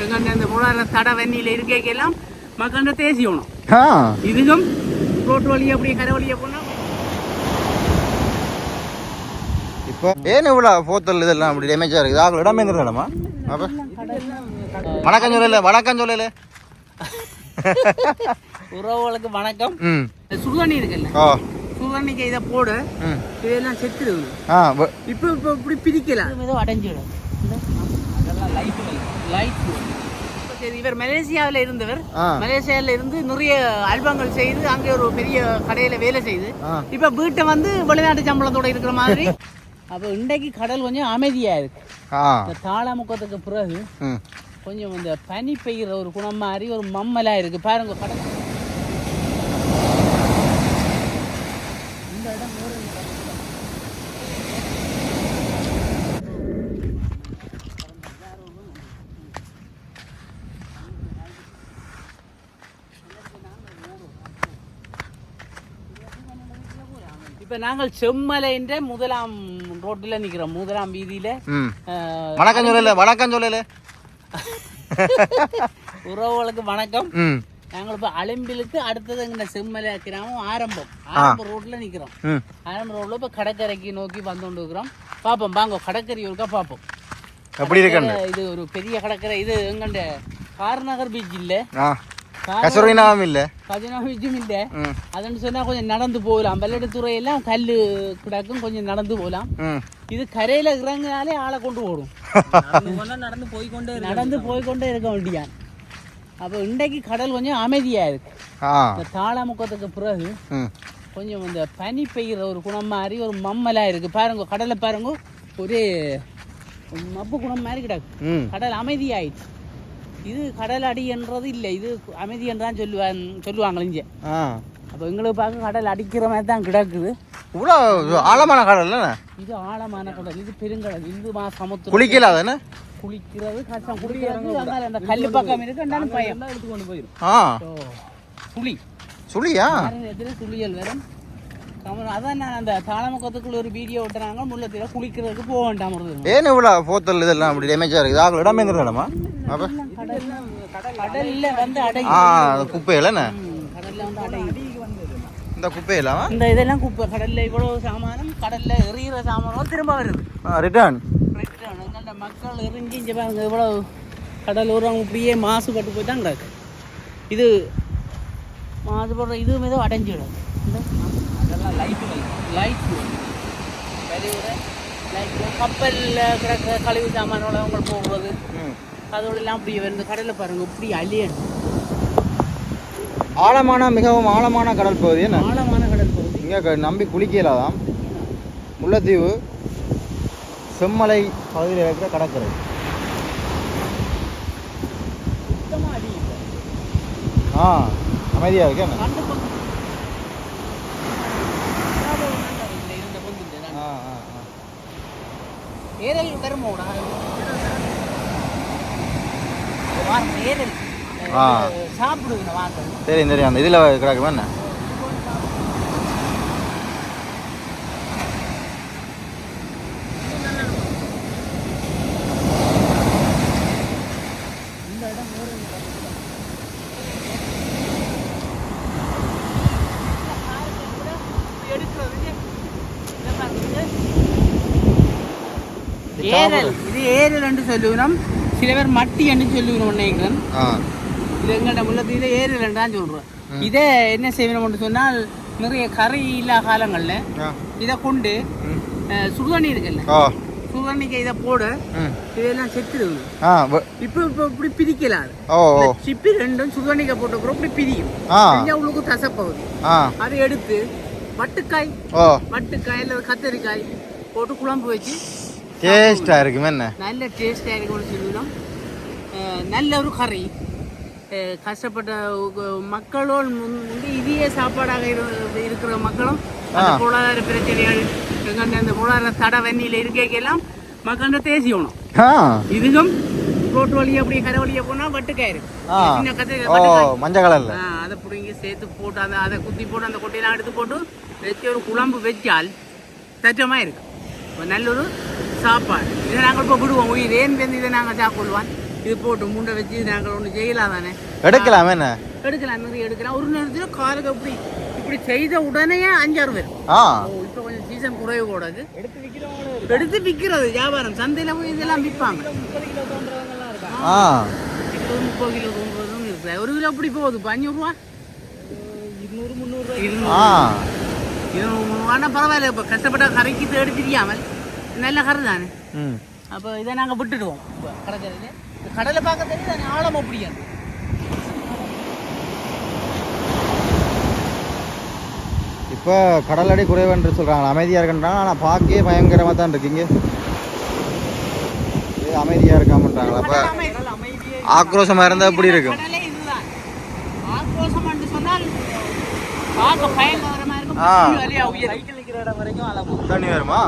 இந்த பொருளாதார தடை வண்டியில் இருக்கைக்கெல்லாம் மக்கள்கிட்ட தேசியணும் இதுக்கும் ரோட்டு வழியா அப்படியே கரை வழியா போனால் இப்போ ஏன் இவ்வளோ போத்தல் இதெல்லாம் அப்படி டேமேஜாக இருக்குது? ஆகல இடமே அப்போ? வணக்கம் சொல்லல வணக்கம் சொல்லல. உறவுகளுக்கு வணக்கம். ம். சுடுதண்ணி இருக்குல்ல? ஓ சுடுதண்ணிக்கு இதை போடு இதெல்லாம் வ- இப்போ இப்போ இப்படி பிரிக்கலாம். ஏதோ அடைஞ்சிடும். அதெல்லாம் லைட் லைட் இவர் மலேசியாவில் இருந்தவர் மலேசியாவில் இருந்து நிறைய ஆல்பங்கள் செய்து அங்கே ஒரு பெரிய கடையில் வேலை செய்து. இப்போ வீட்டை வந்து வெளிநாட்டு சம்பளத்தோட இருக்கிற மாதிரி. அப்போ இன்றைக்கு கடல் கொஞ்சம் அமைதியாக இருக்கு. இந்த தாளமுக்கத்துக்கு பிறகு கொஞ்சம் இந்த பனி பெய்கிற ஒரு குணம் மாதிரி ஒரு மம்மலாக இருக்கு. பாருங்க கடல் இந்த இடம் வேற ஒரு கடல். இப்ப நாங்கள் செம்மலைன்ற முதலாம் ரோட்டில் நிக்கிறோம். முதலாம் வீதியில. வணக்கம் சொல்லல வணக்கம் சொல்லல. உறவுகளுக்கு வணக்கம். நாங்கள் இப்ப அலிம்பிலுக்கு அடுத்தது எங்க செம்மலை கிராமம் ஆரம்பம். ஆரம்ப ரோட்ல நிக்கிறோம். ஆரம்ப ரோட்ல இப்ப கடற்கரைக்கு நோக்கி வந்து கொண்டு இருக்கிறோம். பாப்போம் வாங்க கடற்கரை ஒருக்கா பாப்போம். எப்படி இருக்கண்டு இது ஒரு பெரிய கடற்கரை. இது எங்கண்ட கார்நகர் பீச் இல்ல. ஆ கசுரவினாவும் இல்லை. அதுன்னு சொன்னா கொஞ்சம் நடந்து போகலாம். பல்லடத்துறை எல்லாம் கல்லு கிடக்கும் கொஞ்சம் நடந்து போகலாம். இது கரையில இறங்கினாலே ஆளை கொண்டு ஓடும். நடந்து போய் கொண்டே நடந்து போய் கொண்டே இருக்க வேண்டியான் அப்போ இன்றைக்கு கடல் கொஞ்சம் அமைதியா இருக்கு. ஆ. இந்த தாளமுக்கத்துக்கு பிறகு கொஞ்சம் இந்த பனி பெய்கிற ஒரு குணம் மாதிரி ஒரு மம்மலா இருக்கு. பாருங்க கடலை பாருங்க ஒரே மப்பு குணம் மாதிரி கிடக்கு. கடல் அமைதியாயிடுச்சு. இது கடல் அடி என்றது இல்லை. இது அமைதி என்று தான் சொல்லுவாங்க சொல்லுவாங்க இங்கே. ஆ. அப்போ எங்களுக்கு பார்க்க கடல் அடிக்கிற மாதிரி தான் கிடக்குது. இவ்வளோ ஆழமான கடல் இது ஆழமான கடல். இது பெருங்கடல். இந்து மா சமுத்திரம் குளிக்கல அதுன்னு குளிக்கிறது கஷ்டம். குளிக்கிறது அந்த கல்லு பக்கம் இருக்கு இருந்தாலும் பயம். எடுத்து கொண்டு போயிடும் ஆ. புளி சுழியா? எதிர துளியல் வரும். அதான் நான் அந்த தாளமுக்கத்துக்குள்ள ஒரு வீடியோ ஓட்டுறாங்க முள்ளத்தில் குளிக்கிறதுக்கு போக வேண்டாம் ஏன் இவ்வளோ போத்தல் இதெல்லாம் அப்படி டேமேஜாக இருக்குது? ஆகல இடமே இடமா அப்போ? கடல்ல வந்து அடை ஆ அது குப்பை இல்லைண்ணே கடல்ல வந்து அடை இந்த குப்பை இல்லாம இந்த இதெல்லாம் குப்பை கடல்ல இவ்வளவு சாமானம் கடல்ல எறிகிற சாமானம் திரும்ப வருது. ரிட்டர்ன் எங்கள்ட மக்கள் எரிஞ்சு இங்கே பாருங்க இவ்வளவு கடலோரம் இப்படியே மாசுபட்டு போய் தான் கிடக்கு. இது மாசுபடுற இதுவும் ஏதோ அடைஞ்சிடும். அதெல்லாம் லைட் லைட் வெளியூர லைட் கப்பலில் கிடக்கிற கழிவு சாமானோட அவங்க போகிறது அதோட எல்லாம் அப்படி வருது கடலில் பாருங்க இப்படி அழியணும் ஆழமான மிகவும் ஆழமான கடல் பகுதி என்ன? ஆழமான கடல் பகுதி. இங்கே நம்பி குளிக்கலாதாம். முல்லைத்தீவு செம்மலை பகுதியில் இருக்கிற கடற்கரை. ஆ அமைதியாக இருக்கு என்ன? கண்டு கொண்டு இந்த காருக்கு கூட இப்படி எடுக்கிறதுக்கு இதை பாருங்க. ஏரல் இது ஏரல் என்று சொல்லுகிறோம் சில பேர் மட்டி என்று சொல்லுகிறோம் நினைக்கிறேன் இது எங்கள்ட முள்ளத்தில் ஏரல் என்று தான் சொல்கிறோம் இதை என்ன செய்யணும்னு சொன்னால் நிறைய கரை இல்லா காலங்களில் இதை கொண்டு சுடுதண்ணி இருக்குல்ல. சுடுதண்ணிக்கு இதை போடு இதெல்லாம் வ- இப்போ இப்போ இப்படி பிரிக்கலாம் சிப்பி ரெண்டும் சுடுதண்ணிக்க போட்டுக்கிறோம் இப்படி பிரியும். தஞ்சாவூருக்கு தசப்பகுதி. அதை எடுத்து வட்டுக்காய் வட்டுக்காய் இல்லை கத்தரிக்காய் போட்டு குழம்பு வச்சு டேஸ்டாக இருக்குமே என்ன? நல்ல டேஸ்டாக இருக்கும்னு சொல்லிடும் அஹ், நல்ல ஒரு கறி. கஷ்டப்பட்ட மக்களோடு முந்தி இதே சாப்பாடாக இரு- இருக்கிற மக்களும் பொருளாதார பிரச்சனைகள் எங்கள்கிட்ட அந்த பொருளாதார தடை வண்டியில் இருக்கைக்கெல்லாம் மக்கள்கிட்ட தேசியணும் இதுக்கும் ரோட்டு வழியா அப்படியே கரை வழியா போனா வட்டுக்காய் இருக்கு ஆ. சின்ன வட்டுக்காய். மஞ்சள் கலரில். அதை பிடுங்கி சேர்த்து போட்டு அந்த அதை குத்தி போட்டு அந்த கொட்டையெல்லாம் எடுத்து போட்டு வச்சு ஒரு குழம்பு வச்சால் தச்சமாக இருக்கு ஒரு நல்ல ஒரு சாப்பாடு. இதை நாங்கள் இப்போ விடுவோம். உயிர். ஏன் வந்து இதை நாங்கள் சாப்பிடுவோம்? இது போட்டு முண்டை வச்சு நாங்கள் ஒன்று செய்யலாம் தானே எடுக்கலாம் என்ன? எடுக்கலாம் நிறைய எடுக்கலாம். ஒரு நேரத்தில் காலுக்கு அப்படி இப்படி செய்த உடனே அஞ்சாறு பேர். இப்போ கொஞ்சம் சீசன் குறைவு கூடாது எடுத்து எடுத்து விற்கிறது வியாபாரம். சந்தையில் போய் இதெல்லாம் விற்பாங்க. முப்பது கிலோ தோன்றதும் இருக்குது ஒரு கிலோ அப்படி போகுது. இப்போ அஞ்சூறுரூவா இருநூறு முந்நூறுரூவா இருநூறு முந்நூறுவானா பரவாயில்ல. இப்போ கஷ்டப்பட்ட கரைக்கு தேடி தெரியாமல் நல்ல கரை தானே? அப்போ இதை நாங்கள் விட்டுடுவோம். கடற்கரையில். கடலை பார்க்க தெரியுது ஆழம் அப்படியாது இப்போ கடலடி குறைவென்று சொல்கிறாங்க அமைதியாக இருக்குன்றாங்க ஆனால் பார்க்கவே பயங்கரமாக தான் இருக்குங்க அமைதியாக இருக்காமன்றாங்களா அப்போ ஆக்ரோஷமாக இருந்தால் எப்படி இருக்கும்? ஆ. தண்ணி வருமா?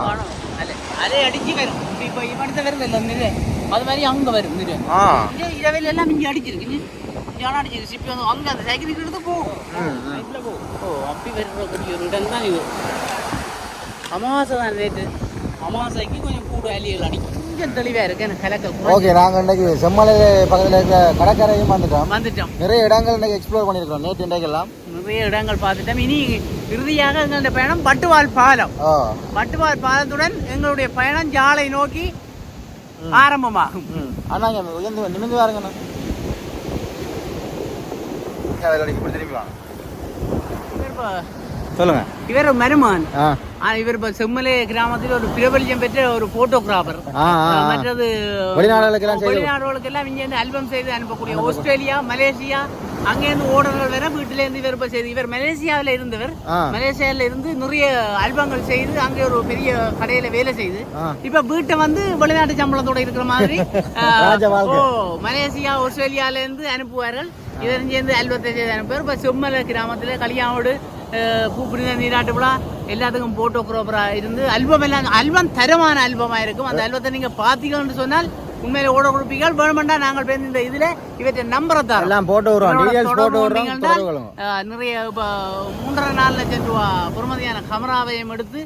அலை அடிச்சு வரும் இப்போ இவனத்தை வருது இல்லை அது மாதிரி அங்கே வரும் இங்கே இரவில் எல்லாம் இங்கே அடிச்சிருக்கு இங்கே அடிச்சிருக்கு சிப்பி வந்து அங்கே அந்த சைக்கிள் எடுத்து போகும் சைக்கிளில் போகும் ஓ அப்படி வருகிற ஒரு இடம் தான் இது அமாவாசை தான் ரேட்டு அமாவாசைக்கு கொஞ்சம் கூட அலிகள் அடிக்கும் கொஞ்சம் தெளிவாக இருக்கு. எனக்கு ஓகே நாங்கள் இன்றைக்கு செம்மலை பக்கத்தில் இருக்கிற கடற்கரையும் வந்துட்டோம். வந்துட்டோம். நிறைய இடங்கள் இன்றைக்கு எக்ஸ்ப்ளோர் பண்ணியிருக்கிறோம். நேற்று இன்றைக்கெல்லாம். நிறைய இடங்கள் பார்த்துட்டோம். இனி இறுதியாக எங்களுடைய பயணம் பட்டுவால் பாலம். ஆ. பட்டுவால் பாலத்துடன் எங்களுடைய பயணம் ஜாலை நோக்கி ஆரம்பமாகும். அண்ணாங்க உயர்ந்து நிமிந்து வாருங்கண்ணா. திரும்பி வாங்க இவர் சொல்லுங்கள் இவர் ஆ, இவர் இப்போ செம்மலை கிராமத்தில் ஒரு பிரபல்யம் பெற்ற ஒரு போட்டோகிராஃபர். மற்றது வெளிநாடுகளுக்கெல்லாம் செய்து வெளிநாடுகளுக்கெல்லாம் இங்கேருந்து ஆல்பம் செய்து அனுப்பக்கூடிய ஆஸ்திரேலியா மலேசியா அங்கேருந்து ஓடர்கள் வர வீட்டிலேருந்து இவர் இப்போ செய்து இவர் மலேசியாவில் இருந்தவர். மலேசியாவில் இருந்து நிறைய ஆல்பங்கள் செய்து அங்கே ஒரு பெரிய கடையில் வேலை செய்து. இப்ப வீட்டை வந்து வெளிநாட்டு சம்பளத்தோட இருக்கிற மாதிரி மலேசியா ஆஸ்திரேலியால இருந்து அனுப்புவார்கள். இதன் சேர்ந்து அல்வத்தை செய்து அனுப்புவார். இப்ப செம்மல கிராமத்துல கல்யாணோடு பூப்பிடிந்த நீராட்டு விழா. எல்லாத்துக்கும் போட்டோகிராஃபரா இருந்து ஆல்பம் எல்லாம் ஆல்பம் தரமான ஆல்பமா இருக்கும். அந்த ஆல்பத்தை நீங்க பாத்தீங்கன்னு சொன்னால் உண்மையில ஓட கொடுப்பீர்கள். வேணுமெண்டா நாங்கள் பேருந்து இந்த இதுல இவற்றை நம்பரை தரோம். எல்லாம் போட்டு போட்டு ஆஹ், நிறைய இப்போ மூன்றரை நாலு லட்சம் ரூபா பொறுமதியான கமராவையும் எடுத்து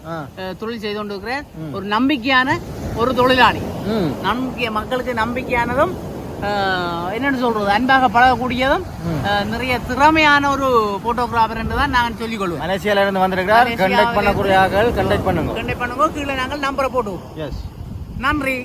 தொழில் செய்து கொண்டிருக்கிறார் ஒரு நம்பிக்கையான ஒரு தொழிலாளி. நம்பிக்கை மக்களுக்கு நம்பிக்கையானதும் என்னன்னு சொல்றது? அன்பாக பழகக்கூடியதும் நிறைய திறமையான ஒரு போட்டோகிராஃபர் என்று தான் நாங்கள் சொல்லிக் கொள்வோம் மலேசியால இருந்து வந்திருக்கிறார் கண்டக்ட் பண்ணக்கூடிய ஆட்கள் கண்டக்ட் பண்ணுங்க. கண்டை பண்ணுங்க. கீழே நாங்கள் நம்பரை போட்டுவோம் எஸ் நன்றி.